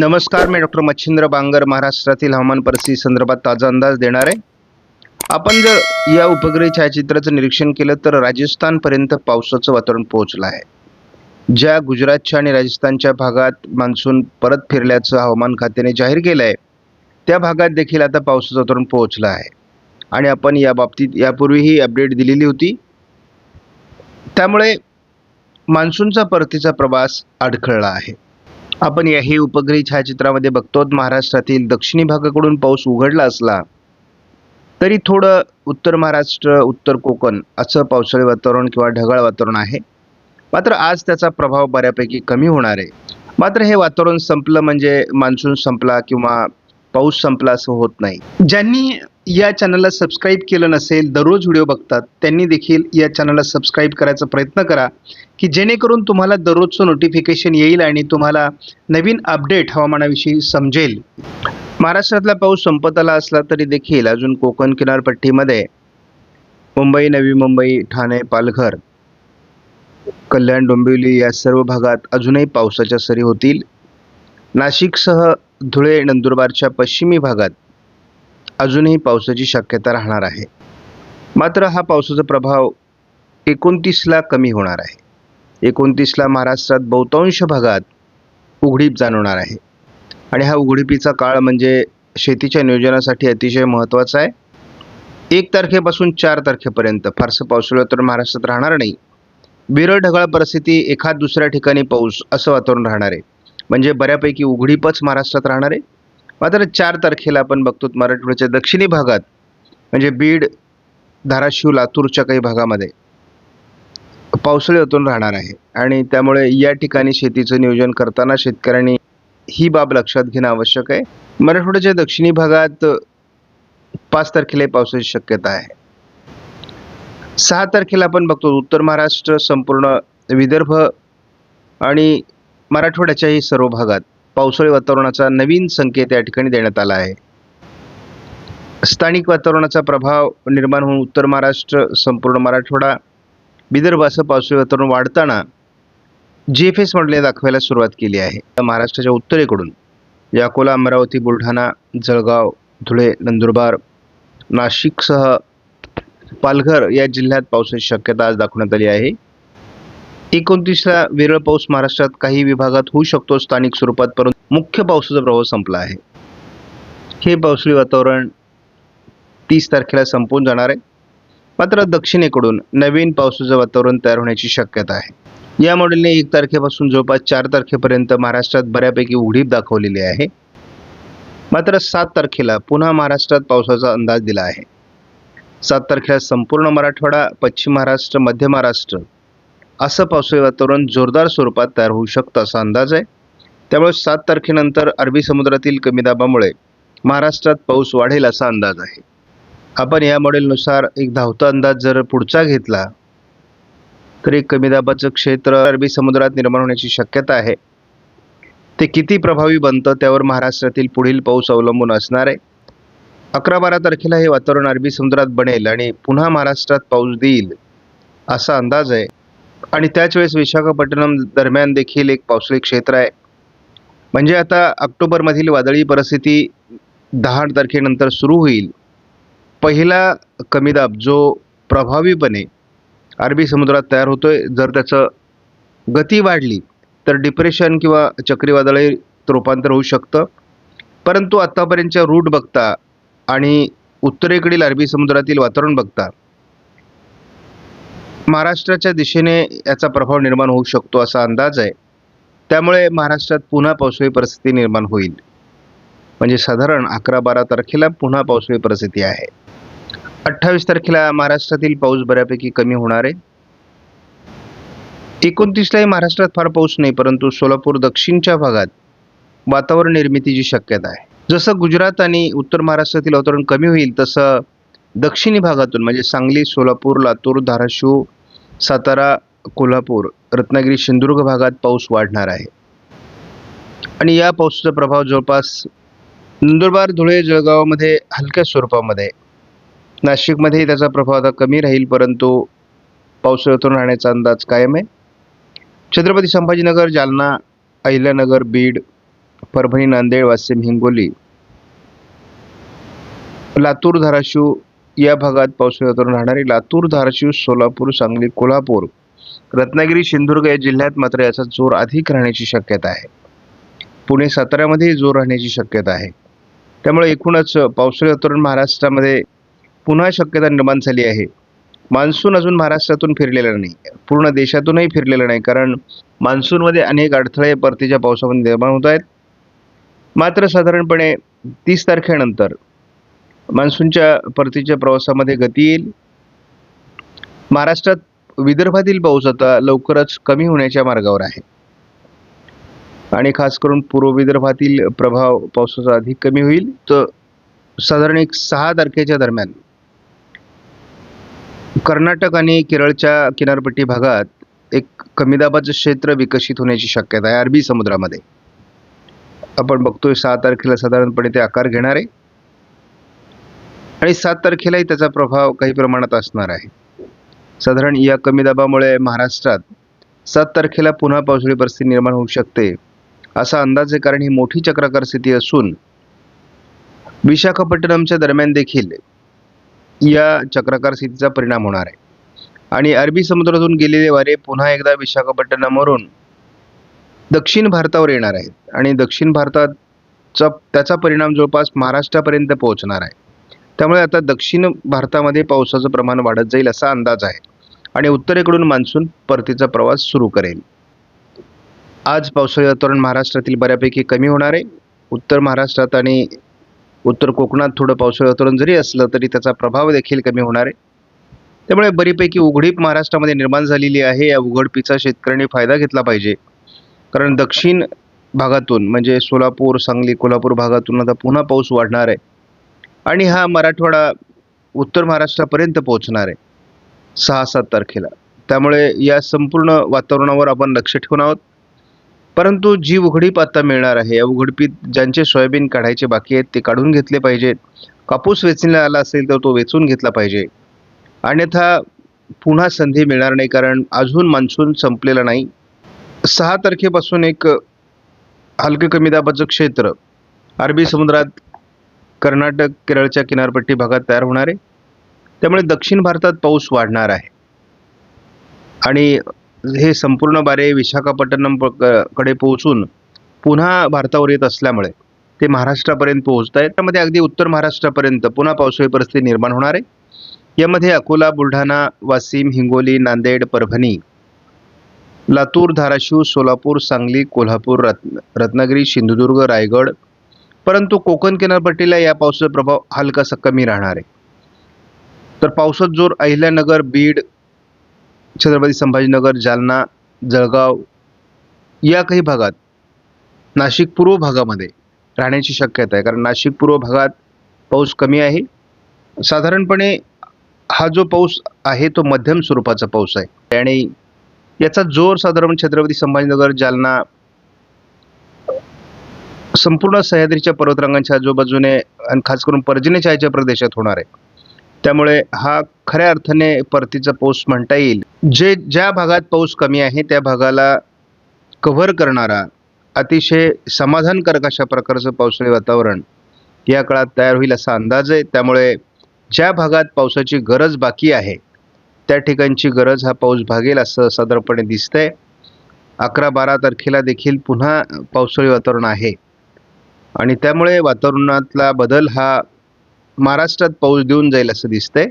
नमस्कार मी डॉक्टर मच्छिंद्र बांगर महाराष्ट्रातील हवामान परिस्थिती संदर्भात ताजा अंदाज देणार आहे. आपण जर या उपग्रही छायाचित्राचं निरीक्षण केलं तर राजस्थानपर्यंत पावसाचं वातावरण पोहोचलं आहे. ज्या गुजरातच्या आणि राजस्थानच्या भागात मान्सून परत फिरल्याचं हवामान खात्याने जाहीर केलं आहे त्या भागात देखील आता पावसाचं वातावरण पोहोचलं आहे. आणि आपण या बाबतीत यापूर्वीही अपडेट दिलेली होती. त्यामुळे मान्सूनचा परतीचा प्रवास अडखळला आहे. आपण याही उपग्रही छायाचित्रामध्ये बघतो. महाराष्ट्रातील दक्षिणी भागाकडून पाऊस उघडला असला तरी थोडं उत्तर महाराष्ट्र उत्तर कोकण असं पावसाळी वातावरण किंवा ढगाळ वातावरण आहे. मात्र आज त्याचा प्रभाव बऱ्यापैकी कमी होणार आहे. मात्र हे वातावरण संपलं म्हणजे मान्सून संपला किंवा पाऊस संपला असं होत नाही. ज्यांनी या चॅनलला सबस्क्राईब केलं नसेल दररोज व्हिडिओ बघतात त्यांनी देखील या चॅनलला सबस्क्राईब करायचा प्रयत्न करा की जेणेकरून तुम्हाला दररोजचं नोटिफिकेशन येईल आणि तुम्हाला नवीन अपडेट हवामानाविषयी समजेल. महाराष्ट्रातला पाऊस संपत आला असला तरी देखील अजून कोकण किनारपट्टीमध्ये. मुंबई नवी मुंबई ठाणे पालघर कल्याण डोंबिवली या सर्व भागात अजूनही पावसाच्या सरी होतील. नाशिकसह धुळे नंदुरबारच्या पश्चिमी भागात अजूनही पावसाची शक्यता राहणार आहे. मात्र हा पावसाचा प्रभाव एकोणतीसला कमी होणार आहे. एकोणतीसला महाराष्ट्रात बहुतांश भागात उघडीप जाणवणार आहे. आणि हा उघडीपीचा काळ म्हणजे शेतीच्या नियोजनासाठी अतिशय महत्त्वाचा आहे. एक तारखेपासून चार तारखेपर्यंत फारसं पावसाळं तर महाराष्ट्रात राहणार नाही. विरळ ढगाळ परिस्थिती एखाद दुसऱ्या ठिकाणी पाऊस असं वातावरण राहणार आहे. म्हणजे बऱ्यापैकी उघडीपच महाराष्ट्रात राहणार आहे. मात्र चार तारखेला आपण बघतो मराठवाड्याच्या दक्षिणी भागात म्हणजे बीड धाराशिव लातूरच्या काही भागामध्ये पावसाळी वातावरण राहणार आहे. आणि त्यामुळे या ठिकाणी शेतीचं नियोजन करताना शेतकऱ्यांनी ही बाब लक्षात घेणं आवश्यक आहे. मराठवाड्याच्या दक्षिणी भागात पाच तारखेला पावसाची शक्यता आहे. सहा तारखेला आपण बघतो उत्तर महाराष्ट्र संपूर्ण विदर्भ आणि मराठवाड्याच्याही सर्व भागात पावसाळी वातावरणाचा नवीन संकेत या ठिकाणी देण्यात आला आहे. स्थानिक वातावरणाचा प्रभाव निर्माण होऊन उत्तर महाराष्ट्र संपूर्ण मराठवाडा विदर्भ असं पावसाळी वातावरण वाढताना जी एफ एस मॉडेलने दाखवायला सुरुवात केली आहे. महाराष्ट्राच्या उत्तरेकडून या अकोला अमरावती बुलढाणा जळगाव धुळे नंदुरबार नाशिकसह पालघर या जिल्ह्यात पावसाची शक्यता आज दाखवण्यात आली आहे. एकोणतीसला विरळ पाऊस महाराष्ट्रात काही विभागात होऊ शकतो स्थानिक स्वरूपात परंतु मुख्य पावसाचा प्रभाव संपला आहे. हे पावसाळी वातावरण तीस तारखेला संपून जाणार आहे. मात्र दक्षिणेकडून नवीन पावसाचं वातावरण तयार होण्याची शक्यता आहे. या मॉडेलने एक तारखेपासून जवळपास चार तारखेपर्यंत महाराष्ट्रात बऱ्यापैकी उघडीप दाखवलेली आहे. मात्र सात तारखेला पुन्हा महाराष्ट्रात पावसाचा अंदाज दिला आहे. सात तारखेला संपूर्ण मराठवाडा पश्चिम महाराष्ट्र मध्य महाराष्ट्र असं पावसाळी वातावरण जोरदार स्वरूपात तयार होऊ शकतं असा अंदाज आहे. त्यामुळे सात तारखेनंतर अरबी समुद्रातील कमी दाबामुळे महाराष्ट्रात पाऊस वाढेल असा अंदाज आहे. आपण या मॉडेलनुसार एक धावता अंदाज जर पुढचा घेतला तर एक कमी दाबाचं क्षेत्र अरबी समुद्रात निर्माण होण्याची शक्यता आहे. ते किती प्रभावी बनतं त्यावर महाराष्ट्रातील पुढील पाऊस अवलंबून असणार आहे. अकरा बारा तारखेला हे वातावरण अरबी समुद्रात बनेल आणि पुन्हा महाराष्ट्रात पाऊस देईल असा अंदाज आहे. आणि त्याच वेळेस विशाखापट्टणम दरम्यान देखील एक पावसाळी क्षेत्र आहे. म्हणजे आता ऑक्टोबरमधील वादळी परिस्थिती दहा तारखेनंतर सुरू होईल. पहिला कमी दाब जो प्रभावीपणे अरबी समुद्रात तयार होतोय जर त्याचं गती वाढली तर डिप्रेशन किंवा चक्रीवादळी रूपांतर होऊ शकतं. परंतु आत्तापर्यंतच्या रूट बघता आणि उत्तरेकडील अरबी समुद्रातील वातावरण बघता महाराष्ट्राच्या दिशेने याचा प्रभाव निर्माण होऊ शकतो असा अंदाज आहे. त्यामुळे महाराष्ट्रात पुन्हा पावसाळी परिस्थिती निर्माण होईल. म्हणजे साधारण अकरा बारा तारखेला पुन्हा पावसाळी परिस्थिती आहे. अठ्ठावीस तारखेला महाराष्ट्रातील पाऊस बऱ्यापैकी कमी होणार आहे. एकोणतीसलाही महाराष्ट्रात फार पाऊस नाही परंतु सोलापूर दक्षिणच्या भागात वातावरण निर्मितीची शक्यता आहे. जसं गुजरात आणि उत्तर महाराष्ट्रातील वातावरण कमी होईल तसं दक्षिणी भागातून म्हणजे सांगली सोलापूर लातूर धाराशिव सातारा कोल्हापूर रत्नागिरी सिंधुदुर्ग भागात पाऊस वाढणार आहे. आणि या पावसाचा प्रभाव जवळपास नंदुरबार धुळे जळगावमध्ये हलक्या स्वरूपामध्ये नाशिकमध्येही त्याचा प्रभाव आता कमी राहील परंतु पावसाळ्यातून राहण्याचा अंदाज कायम आहे. छत्रपती संभाजीनगर जालना अहिल्यानगर बीड परभणी नांदेड वाशिम हिंगोली लातूर धाराशिव या भागात पावसाळी वातावरण राहणारे लातूर धाराशिव सोलापूर सांगली कोल्हापूर रत्नागिरी सिंधुदुर्ग या जिल्ह्यात मात्र याचा जोर अधिक राहण्याची शक्यता आहे. पुणे साताऱ्यामध्ये जोर राहण्याची शक्यता आहे. त्यामुळे एकूणच पावसाळी वातावरण महाराष्ट्रामध्ये पुन्हा शक्यता निर्माण झाली आहे. मान्सून अजून महाराष्ट्रातून फिरलेला नाही. पूर्ण देशातूनही फिरलेलं नाही कारण मान्सूनमध्ये अनेक अडथळे परतीच्या पावसामध्ये निर्माण होत आहेत. मात्र साधारणपणे तीस तारखेनंतर मान्सूनच्या परतीच्या प्रवासामध्ये गती येईल. महाराष्ट्रात विदर्भातील पाऊस आता लवकरच कमी होण्याच्या मार्गावर आहे. आणि खास करून पूर्व विदर्भातील प्रभाव पावसाचा अधिक कमी होईल. तर साधारण एक सहा तारखेच्या दरम्यान. कर्नाटक आणि केरळच्या किनारपट्टी भागात एक कमी दाबाचं क्षेत्र विकसित होण्याची शक्यता आहे. अरबी समुद्रामध्ये. आपण बघतोय सहा तारखेला साधारणपणे ते आकार घेणार. आहे आणि सात तारखेलाही त्याचा प्रभाव काही प्रमाणात असणार आहे. साधारण या कमी दाबामुळे महाराष्ट्रात सात तारखेला पुन्हा पावसाळी परिस्थिती निर्माण होऊ शकते असा अंदाज आहे. कारण ही मोठी चक्राकार स्थिती असून विशाखापट्टणमच्या दरम्यान देखील या चक्राकार स्थितीचा परिणाम होणार आहे. आणि अरबी समुद्रातून गेलेले वारे पुन्हा एकदा विशाखापट्टणमवरून दक्षिण भारतावर येणार आहेत. आणि दक्षिण भारताचा त्याचा परिणाम जवळपास महाराष्ट्रापर्यंत पोहोचणार आहे. त्यामुळे आता दक्षिण भारतामध्ये पावसाचं प्रमाण वाढत जाईल असा अंदाज आहे. आणि उत्तरेकडून मान्सून परतीचा प्रवास सुरू करेल. आज पावसाळी वातावरण महाराष्ट्रातील बऱ्यापैकी कमी होणार आहे. उत्तर महाराष्ट्रात आणि उत्तर कोकणात थोडं पावसाळी वातावरण जरी असलं तरी त्याचा प्रभाव देखील कमी होणार आहे. त्यामुळे बरीपैकी उघडीप महाराष्ट्रामध्ये निर्माण झालेली आहे. या उघडपीचा शेतकऱ्यांनी फायदा घेतला पाहिजे. कारण दक्षिण भागातून म्हणजे सोलापूर सांगली कोल्हापूर भागातून आता पुन्हा पाऊस वाढणार आहे. आणि हा मराठवाडा उत्तर महाराष्ट्रापर्यंत पोहोचणार आहे. सहा सात तारखेला. त्यामुळे या संपूर्ण वातावरणावर आपण लक्ष ठेवून आहोत. परंतु जी उघडीप आता मिळणार आहे या उघडपीत ज्यांचे सोयाबीन काढायचे बाकी आहेत ते काढून घेतले पाहिजेत. कापूस वेचण्याला आला असेल तर तो वेचून घेतला पाहिजे. अन्यथा पुन्हा संधी मिळणार नाही कारण अजून मान्सून संपलेला नाही. सहा तारखेपासून एक हलके कमी दाबाचं क्षेत्र अरबी समुद्रात कर्नाटक केरळच्या किनारपट्टी भागात तयार होणार. आहे त्यामुळे दक्षिण भारतात पाऊस वाढणार आहे. आणि हे संपूर्ण बारे विशाखापट्टणमकडे पोहोचून पुन्हा भारतावर येत असल्यामुळे ते महाराष्ट्रापर्यंत पोहोचत आहेत त्यामध्ये अगदी उत्तर महाराष्ट्रापर्यंत पुन्हा पावसाळी परिस्थिती निर्माण होणार आहे. यामध्ये अकोला बुलढाणा वाशिम हिंगोली नांदेड परभणी लातूर धाराशिव सोलापूर सांगली कोल्हापूर रत्न रत्नागिरी सिंधुदुर्ग रायगड परंतु कोकण किनारपट्टीला या पावसाचा प्रभाव हलकासा कमी राहणार आहे. तर पावसात जोर अहिल्यानगर बीड छत्रपती संभाजीनगर जालना जळगाव या काही भागात नाशिक पूर्व भागामध्ये राहण्याची शक्यता आहे. कारण नाशिक पूर्व भागात पाऊस कमी आहे. साधारणपणे हा जो पाऊस आहे तो मध्यम स्वरूपाचा पाऊस आहे. आणि याचा जोर साधारण छत्रपती संभाजीनगर जालना संपूर्ण सह्याद्रीच्या पर्वतरांगांच्या आजूबाजूने आणि खास करून पर्जन्यछायाच्या प्रदेशात होणार आहे. त्यामुळे हा खऱ्या अर्थाने परतीचा पाऊस म्हणता येईल. जे ज्या भागात पाऊस कमी आहे त्या भागाला कव्हर करणारा अतिशय समाधानकारक अशा प्रकारचं पावसाळी वातावरण या काळात तयार होईल असा अंदाज आहे. त्यामुळे ज्या भागात पावसाची गरज बाकी आहे त्या ठिकाणची गरज हा पाऊस भागेल असं साधारणपणे दिसतंय. अकरा बारा तारखेला देखील पुन्हा पावसाळी वातावरण आहे. आणि त्यामुळे वातावरणातला बदल हा महाराष्ट्रात पाऊस देऊन जाईल असं दिसतंय.